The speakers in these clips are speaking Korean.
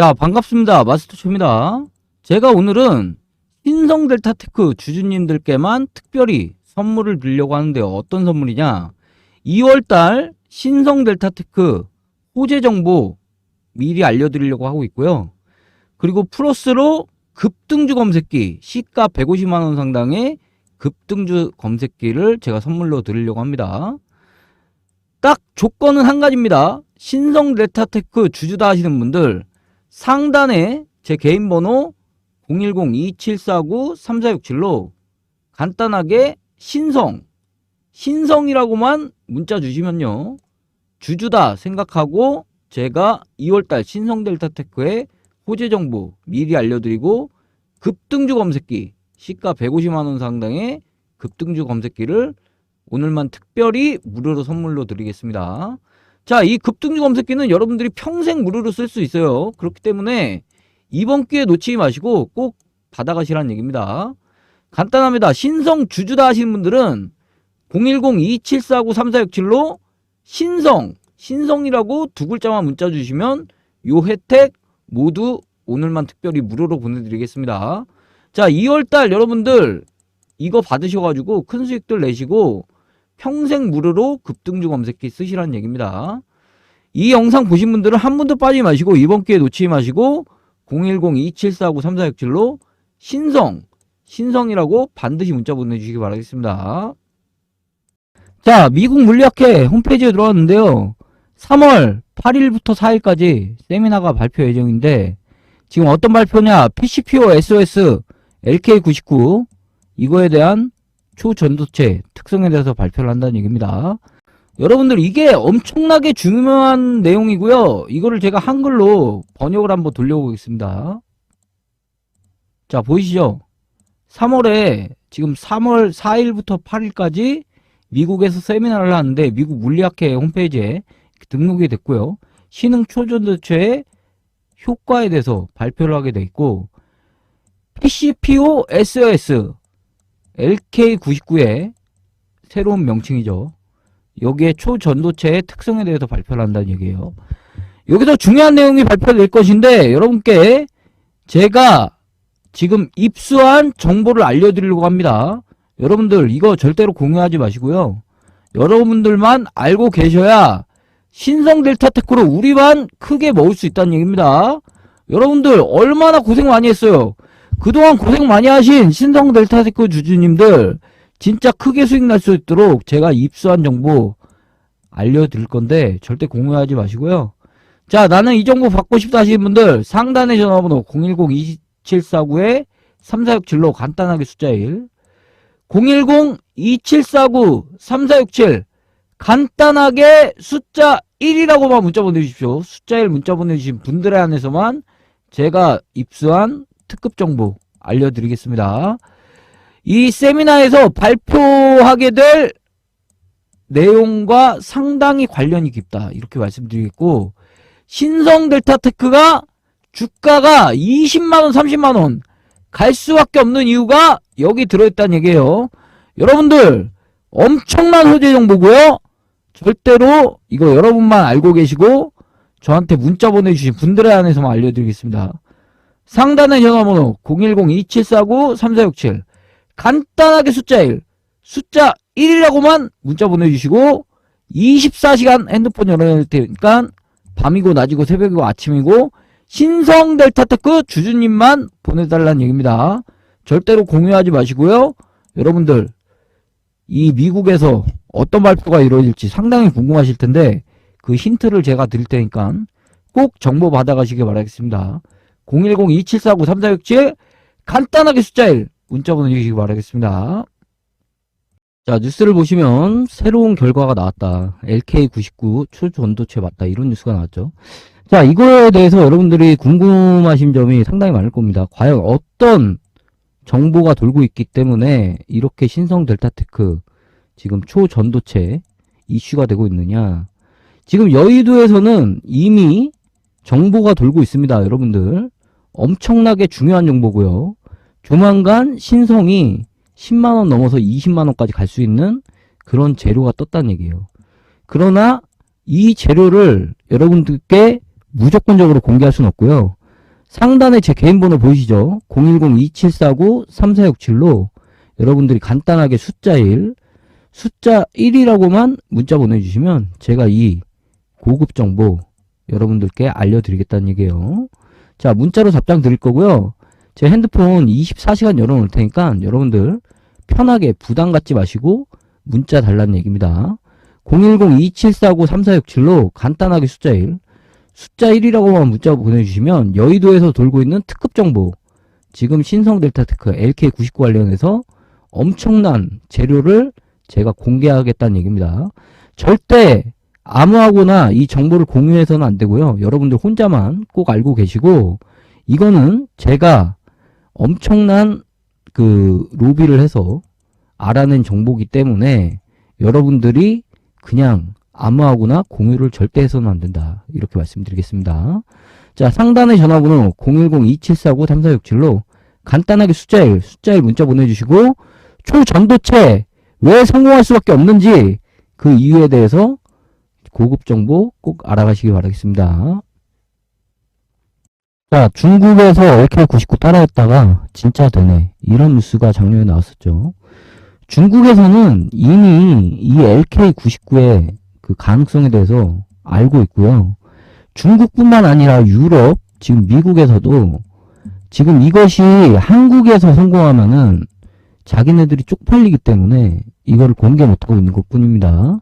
자, 반갑습니다. 마스터초입니다. 제가 오늘은 신성 델타테크 주주님들께만 특별히 선물을 드리려고 하는데요. 어떤 선물이냐? 2월달 신성 델타테크 호재 정보 미리 알려드리려고 하고 있고요. 그리고 플러스로 급등주 검색기 시가 150만 원 상당의 급등주 검색기를 제가 선물로 드리려고 합니다. 딱 조건은 한 가지입니다. 신성 델타테크 주주다 하시는 분들 상단에 제 개인 번호 010-2749-3467로 간단하게 신성, 신성이라고만 문자 주시면요. 주주다 생각하고 제가 2월달 신성 델타테크의 호재 정보 미리 알려드리고 급등주 검색기 시가 150만원 상당의 급등주 검색기를 오늘만 특별히 무료로 선물로 드리겠습니다. 자, 이 급등주 검색기는 여러분들이 평생 무료로 쓸 수 있어요. 그렇기 때문에 이번 기회 놓치지 마시고 꼭 받아가시라는 얘기입니다. 간단합니다. 신성 주주다 하시는 분들은 010-2749-3467로 신성, 신성이라고 두 글자만 문자 주시면 요 혜택 모두 오늘만 특별히 무료로 보내드리겠습니다. 자, 2월달 여러분들 이거 받으셔가지고 큰 수익들 내시고 평생 무료로 급등주 검색기 쓰시라는 얘기입니다. 이 영상 보신 분들은 한 분도 빠지지 마시고 이번 기회 놓치지 마시고 010-2749-3467로 신성, 신성이라고 반드시 문자 보내주시기 바라겠습니다. 자, 미국 물리학회 홈페이지에 들어왔는데요. 3월 8일부터 4일까지 세미나가 발표 예정인데 지금 어떤 발표냐? PCPO SOS LK99 이거에 대한 초전도체 특성에 대해서 발표를 한다는 얘기입니다. 여러분들 이게 엄청나게 중요한 내용이고요. 이거를 제가 한글로 번역을 한번 돌려보겠습니다. 자, 보이시죠? 3월에 지금 3월 4일부터 8일까지 미국에서 세미나를 하는데 미국 물리학회 홈페이지에 등록이 됐고요. 신흥 초전도체의 효과에 대해서 발표를 하게 돼 있고 PCPO SOS LK99의 새로운 명칭이죠. 여기에 초전도체의 특성에 대해서 발표를 한다는 얘기예요. 여기서 중요한 내용이 발표될 것인데 여러분께 제가 지금 입수한 정보를 알려드리려고 합니다. 여러분들 이거 절대로 공유하지 마시고요. 여러분들만 알고 계셔야 신성 델타 테크로 우리만 크게 먹을 수 있다는 얘기입니다. 여러분들 얼마나 고생 많이 했어요. 그동안 고생 많이 하신 신성 델타 테크 주주님들 진짜 크게 수익 날 수 있도록 제가 입수한 정보 알려드릴 건데 절대 공유하지 마시고요. 자 나는 이 정보 받고 싶다 하시는 분들 상단의 전화번호 010-2749-3467로 간단하게 숫자 1 010-2749-3467 간단하게 숫자 1이라고만 문자 보내주십시오. 숫자 1 문자 보내주신 분들에 한해서만 제가 입수한 특급 정보 알려드리겠습니다. 이 세미나에서 발표하게 될 내용과 상당히 관련이 깊다. 이렇게 말씀드리겠고, 신성 델타 테크가 주가가 20만원, 30만원 갈 수밖에 없는 이유가 여기 들어있다는 얘기예요. 여러분들, 엄청난 호재 정보고요. 절대로 이거 여러분만 알고 계시고, 저한테 문자 보내주신 분들에 한해서만 알려드리겠습니다. 상단의 전화번호 010-2749-3467 간단하게 숫자 1 숫자 1이라고만 문자 보내주시고 24시간 핸드폰 열어놓을 테니까 밤이고 낮이고 새벽이고 아침이고 신성 델타 테크 주주님만 보내달라는 얘기입니다. 절대로 공유하지 마시고요. 여러분들 이 미국에서 어떤 발표가 이루어질지 상당히 궁금하실 텐데 그 힌트를 제가 드릴 테니까 꼭 정보 받아가시길 바라겠습니다. 010-2749-3467 간단하게 숫자 1 문자 보내주시기 바라겠습니다. 자 뉴스를 보시면 새로운 결과가 나왔다. LK99 초전도체 맞다. 이런 뉴스가 나왔죠. 자 이거에 대해서 여러분들이 궁금하신 점이 상당히 많을 겁니다. 과연 어떤 정보가 돌고 있기 때문에 이렇게 신성 델타테크 지금 초전도체 이슈가 되고 있느냐. 지금 여의도에서는 이미 정보가 돌고 있습니다. 여러분들. 엄청나게 중요한 정보고요. 조만간 신성이 10만원 넘어서 20만원까지 갈 수 있는 그런 재료가 떴다는 얘기예요. 그러나 이 재료를 여러분들께 무조건적으로 공개할 수는 없고요. 상단에 제 개인 번호 보이시죠? 010-2749-3467로 여러분들이 간단하게 숫자 1, 숫자 1이라고만 문자 보내주시면 제가 이 고급 정보 여러분들께 알려드리겠다는 얘기예요. 자, 문자로 답장 드릴 거고요. 제 핸드폰 24시간 열어놓을 테니까 여러분들 편하게 부담 갖지 마시고 문자 달라는 얘기입니다. 010-2749-3467로 간단하게 숫자 1, 숫자 1이라고만 문자 보내주시면 여의도에서 돌고 있는 특급 정보, 지금 신성 델타 테크 LK99 관련해서 엄청난 재료를 제가 공개하겠다는 얘기입니다. 절대 아무하고나 이 정보를 공유해서는 안 되고요. 여러분들 혼자만 꼭 알고 계시고 이거는 제가 엄청난 그 로비를 해서 알아낸 정보기 때문에 여러분들이 그냥 아무하고나 공유를 절대 해서는 안 된다. 이렇게 말씀드리겠습니다. 자, 상단의 전화번호 010-2749-3467로 간단하게 숫자 1, 숫자 1 문자 보내주시고 초전도체 왜 성공할 수밖에 없는지 그 이유에 대해서 고급 정보 꼭 알아가시기 바라겠습니다. 자, 중국에서 LK99 따라했다가 진짜 되네. 이런 뉴스가 작년에 나왔었죠. 중국에서는 이미 이 LK99의 그 가능성에 대해서 알고 있고요. 중국뿐만 아니라 유럽, 지금 미국에서도 지금 이것이 한국에서 성공하면은 자기네들이 쪽팔리기 때문에 이거를 공개 못하고 있는 것 뿐입니다.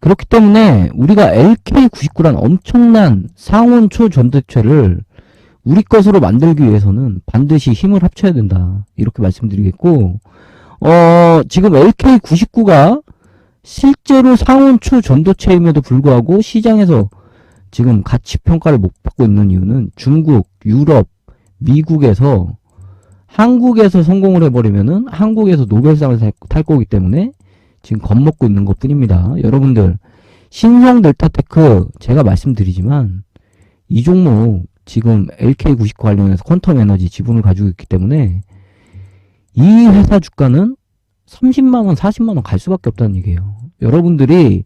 그렇기 때문에 우리가 LK99란 엄청난 상온 초 전도체를 우리 것으로 만들기 위해서는 반드시 힘을 합쳐야 된다. 이렇게 말씀드리겠고, 어, 지금 LK99가 실제로 상온 초 전도체임에도 불구하고 시장에서 지금 가치 평가를 못 받고 있는 이유는 중국, 유럽, 미국에서 한국에서 성공을 해버리면은 한국에서 노벨상을 탈, 탈 거기 때문에 지금 겁먹고 있는 것 뿐입니다. 여러분들, 신성 델타테크 제가 말씀드리지만 이 종목 지금 LK99 관련해서 퀀텀 에너지 지분을 가지고 있기 때문에 이 회사 주가는 30만원, 40만원 갈 수밖에 없다는 얘기예요. 여러분들이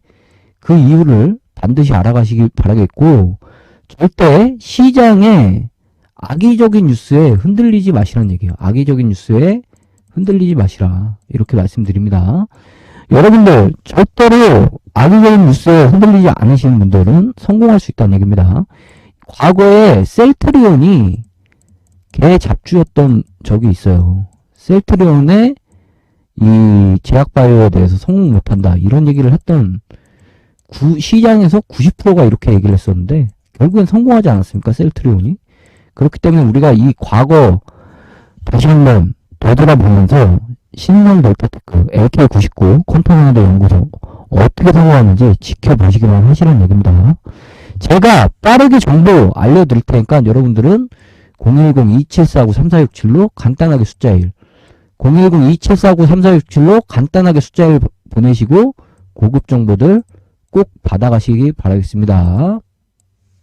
그 이유를 반드시 알아가시길 바라겠고, 절대 시장에 악의적인 뉴스에 흔들리지 마시라는 얘기예요. 악의적인 뉴스에 흔들리지 마시라. 이렇게 말씀드립니다. 여러분들, 절대로 악의적인 뉴스에 흔들리지 않으시는 분들은 성공할 수 있다는 얘기입니다. 과거에 셀트리온이 개 잡주였던 적이 있어요. 셀트리온의 이 제약바이오에 대해서 성공 못한다. 이런 얘기를 했던 구- 시장에서 90%가 이렇게 얘기를 했었는데 결국엔 성공하지 않았습니까? 셀트리온이. 그렇기 때문에 우리가 이 과거 다시 한번 되돌아보면서 신성 델타테크 LK99 콘토너드 연구소 어떻게 성공하는지 지켜보시기만 하시라는 얘기입니다. 제가 빠르게 정보 알려드릴 테니까 여러분들은 010-2749-3467로 간단하게 숫자 1 010-2749-3467로 간단하게 숫자 1 보내시고 고급 정보들 꼭 받아가시기 바라겠습니다.